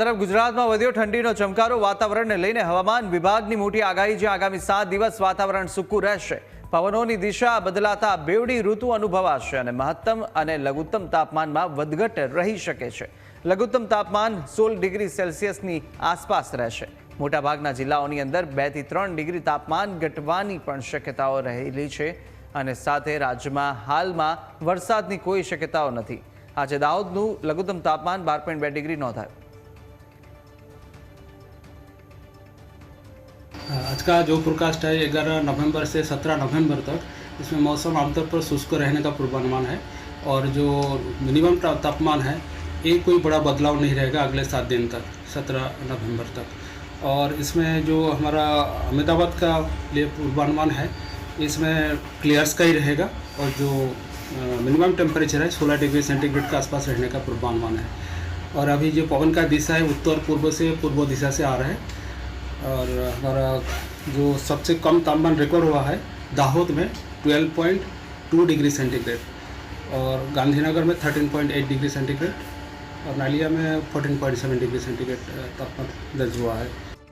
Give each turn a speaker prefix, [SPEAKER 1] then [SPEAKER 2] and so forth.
[SPEAKER 1] તરફ ગુજરાતમાં વધ્યો ઠંડીનો ચમકારો. વાતાવરણને લઈને હવામાન વિભાગની મોટી આગાહી છે. આગામી સાત દિવસ વાતાવરણ સૂકું રહેશે. પવનોની દિશા બદલાતા બેવડી ઋતુ અનુભવાશે અને મહત્તમ અને લઘુત્તમ તાપમાનમાં વધઘટ રહી શકે છે. લઘુત્તમ તાપમાન સોળ ડિગ્રી સેલ્સિયસની આસપાસ રહેશે. મોટાભાગના જિલ્લાઓની અંદર બેથી ત્રણ ડિગ્રી તાપમાન ઘટવાની પણ શક્યતાઓ રહેલી છે અને સાથે રાજ્યમાં હાલમાં વરસાદની કોઈ શક્યતાઓ નથી. આજે દાહોદનું લઘુત્તમ તાપમાન બાર પોઈન્ટ બે ડિગ્રી નોંધાયું.
[SPEAKER 2] आज का जो फोरकास्ट है ग्यारह नवंबर से सत्रह नवंबर तक, इसमें मौसम आमतौर पर शुष्क रहने का पूर्वानुमान है और जो मिनिमम तापमान है, ये कोई बड़ा बदलाव नहीं रहेगा अगले सात दिन तक, सत्रह नवंबर तक। और इसमें जो हमारा अहमदाबाद का लिए पूर्वानुमान है, इसमें क्लियर स्काई रहेगा और जो मिनिमम टेम्परेचर है, सोलह डिग्री सेंटीग्रेड के आसपास रहने का पूर्वानुमान है। और अभी जो पवन का दिशा है, उत्तर पूर्व से पूर्व दिशा से आ रहा है और हमारा जो सबसे कम तापमान रिकॉर्ड हुआ है दाहोद में 12.2 डिग्री सेंटीग्रेड और गांधीनगर में 13.8 डिग्री सेंटीग्रेड और नालिया में 14.7 डिग्री सेंटीग्रेड तापमान दर्ज हुआ है।